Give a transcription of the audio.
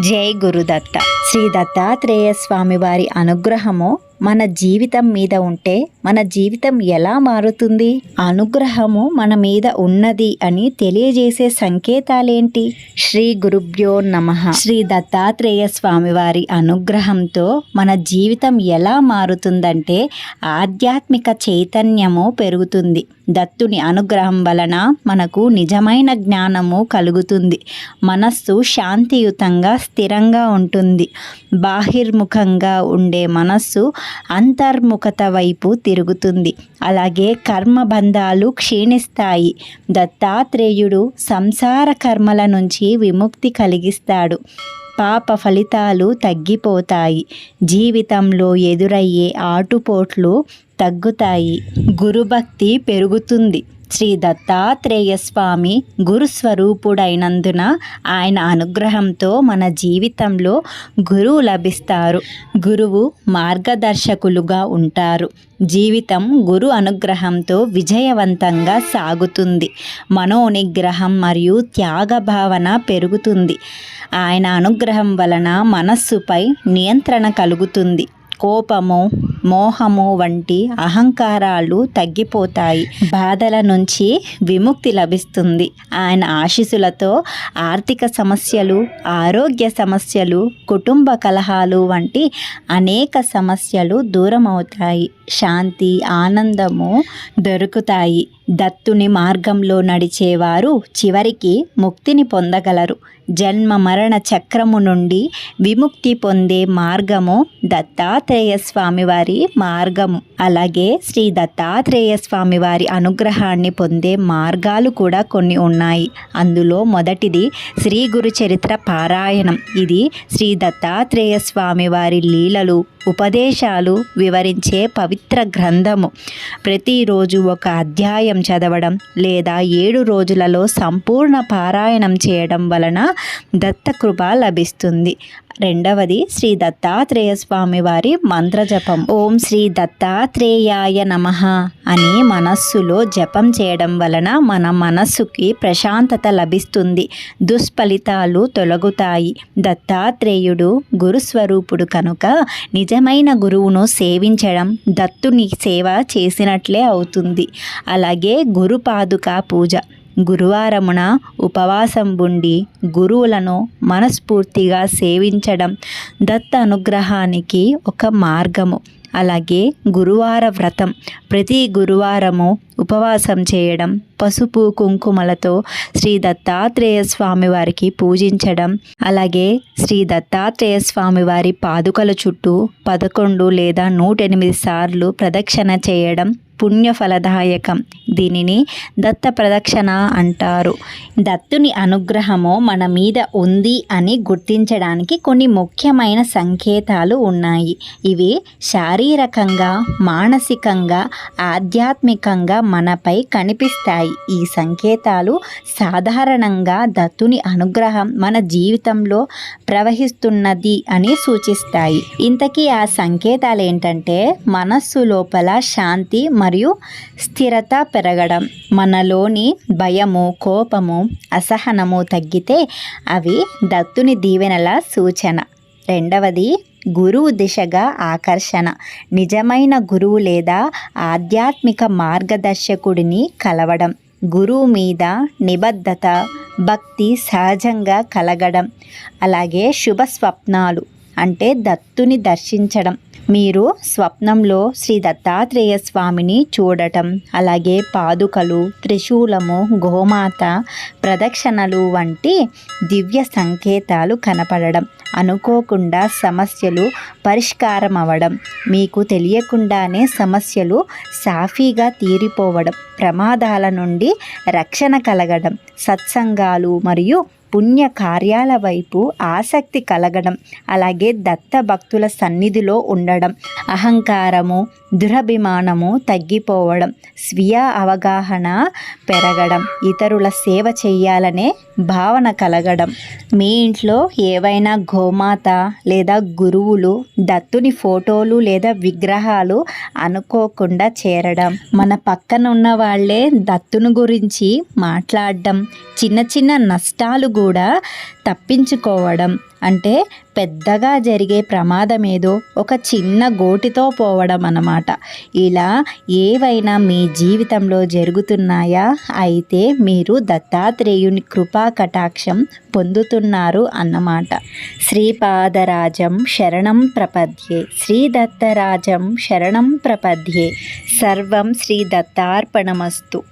జై గురుదత్త. శ్రీ దత్తాత్రేయ స్వామి వారి అనుగ్రహము మన జీవితం మీద ఉంటే మన జీవితం ఎలా మారుతుంది? అనుగ్రహము మన మీద ఉన్నది అని తెలియజేసే సంకేతాలేంటి? శ్రీ గురుభ్యో నమ. శ్రీ దత్తాత్రేయ స్వామివారి అనుగ్రహంతో మన జీవితం ఎలా మారుతుందంటే ఆధ్యాత్మిక చైతన్యము పెరుగుతుంది. దత్తుని అనుగ్రహం వలన మనకు నిజమైన జ్ఞానము కలుగుతుంది. మనస్సు శాంతియుతంగా స్థిరంగా ఉంటుంది. బాహిర్ముఖంగా ఉండే మనస్సు అంతర్ముఖత వైపు తిరుగుతుంది. అలాగే కర్మబంధాలు క్షీణిస్తాయి. దత్తాత్రేయుడు సంసార కర్మల నుంచి విముక్తి కలిగిస్తాడు. పాప ఫలితాలు తగ్గిపోతాయి. జీవితంలో ఎదురయ్యే ఆటుపోట్లు తగ్గుతాయి. గురుభక్తి పెరుగుతుంది. శ్రీ దత్తాత్రేయ స్వామి గురుస్వరూపుడైనందున ఆయన అనుగ్రహంతో మన జీవితంలో గురువు లభిస్తారు. గురువు మార్గదర్శకులుగా ఉంటారు. జీవితం గురు అనుగ్రహంతో విజయవంతంగా సాగుతుంది. మనోనిగ్రహం మరియు త్యాగ భావన పెరుగుతుంది. ఆయన అనుగ్రహం వలన మనస్సుపై నియంత్రణ కలుగుతుంది. కోపము మోహము వంటి అహంకారాలు తగ్గిపోతాయి. బాధల నుంచి విముక్తి లభిస్తుంది. ఆయన ఆశీస్సులతో ఆర్థిక సమస్యలు ఆరోగ్య సమస్యలు కుటుంబ కలహాలు వంటి అనేక సమస్యలు దూరం అవుతాయి శాంతి ఆనందము దొరుకుతాయి. దత్తుని మార్గంలో నడిచేవారు చివరికి ముక్తిని పొందగలరు. జన్మ మరణ చక్రము నుండి విముక్తి పొందే మార్గము దత్తాత్రేయ స్వామి వారి మార్గము. అలాగే శ్రీ దత్తాత్రేయ స్వామి వారి అనుగ్రహాన్ని పొందే మార్గాలు కూడా కొన్ని ఉన్నాయి. అందులో మొదటిది శ్రీ గురు చరిత్ర పారాయణం. ఇది శ్రీ దత్తాత్రేయ స్వామి వారి లీలలు ఉపదేశాలు వివరించే పవిత్ర గ్రంథము. ప్రతిరోజు ఒక అధ్యాయం చదవడం లేదా ఏడు రోజులలో సంపూర్ణ పారాయణం చేయడం వలన దత్తకృప లభిస్తుంది. రెండవది శ్రీ దత్తాత్రేయ స్వామి వారి మంత్ర జపం ఓం శ్రీ దత్తాత్రేయాయ నమ అని మనస్సులో జపం చేయడం వలన మన మనస్సుకి ప్రశాంతత లభిస్తుంది. దుష్ఫలితాలు తొలగుతాయి. దత్తాత్రేయుడు గురుస్వరూపుడు కనుక నిజమైన గురువును సేవించడం దత్తుని సేవ చేసినట్లే అవుతుంది. అలాగే గురుపాదుక పూజ. గురువారమున ఉపవాసం ఉండి గురువులను మనస్ఫూర్తిగా సేవించడం దత్త అనుగ్రహానికి ఒక మార్గము. అలాగే గురువార వ్రతం ప్రతి గురువారము ఉపవాసం చేయడం పసుపు కుంకుమలతో శ్రీ దత్తాత్రేయ స్వామి వారికి పూజించడం అలాగే శ్రీ దత్తాత్రేయ స్వామి వారి పాదుకల చుట్టూ పదకొండు లేదా నూట ఎనిమిది సార్లు ప్రదక్షిణ చేయడం పుణ్యఫలదాయకం. దీనిని దత్త ప్రదక్షిణ అంటారు. దత్తుని అనుగ్రహము మన మీద ఉంది అని గుర్తించడానికి కొన్ని ముఖ్యమైన సంకేతాలు ఉన్నాయి. ఇవి శారీరకంగా మానసికంగా ఆధ్యాత్మికంగా మనపై కనిపిస్తాయి. ఈ సంకేతాలు సాధారణంగా దత్తుని అనుగ్రహం మన జీవితంలో ప్రవహిస్తున్నది అని సూచిస్తాయి. ఇంతకీ ఆ సంకేతాలు ఏంటంటే మనస్సు లోపల శాంతి మరియు స్థిరత పెరగడం. మనలోని భయము కోపము అసహనము తగ్గితే అవి దత్తుని దీవెనల సూచన. రెండవది గురువు దిశగా ఆకర్షణ. నిజమైన గురువు లేదా ఆధ్యాత్మిక మార్గదర్శకుడిని కలవడం. గురువు మీద నిబద్ధత భక్తి సహజంగా కలగడం. అలాగే శుభ స్వప్నాలు అంటే దత్తుని దర్శించడం. మీరు స్వప్నంలో శ్రీ దత్తాత్రేయ స్వామిని చూడటం అలాగే పాదుకలు త్రిశూలము గోమాత ప్రదక్షిణలు వంటి దివ్య సంకేతాలు కనపడడం అనుకోకుండా సమస్యలు పరిష్కారం అవ్వడం మీకు తెలియకుండానే సమస్యలు సాఫీగా తీరిపోవడం ప్రమాదాల నుండి రక్షణ కలగడం సత్సంగాలు మరియు పుణ్య కార్యాల వైపు ఆసక్తి కలగడం అలాగే దత్త భక్తుల సన్నిధిలో ఉండడం అహంకారము దురభిమానము తగ్గిపోవడం స్వీయ అవగాహన పెరగడం ఇతరుల సేవ చేయాలనే భావన కలగడం. మీ ఇంట్లో ఏవైనా గోమాత లేదా గురువులు దత్తుని ఫోటోలు లేదా విగ్రహాలు అనుకోకుండా చేరడం. మన పక్కన ఉన్న వాళ్ళే దత్తును గురించి మాట్లాడడం. చిన్న చిన్న నష్టాలు కూడా తప్పించుకోవడం. అంటే పెద్దగా జరిగే ప్రమాదం ఏదో ఒక చిన్న గోటితో పోవడం అన్నమాట ఇలా ఏవైనా మీ జీవితంలో జరుగుతున్నాయా? అయితే మీరు దత్తాత్రేయుని కృపా కటాక్షం పొందుతున్నారు అన్నమాట. శ్రీపాదరాజం శరణం ప్రపద్యే. శ్రీ దత్తరాజం శరణం ప్రపద్యే. సర్వం శ్రీ దత్తార్పణమస్తు.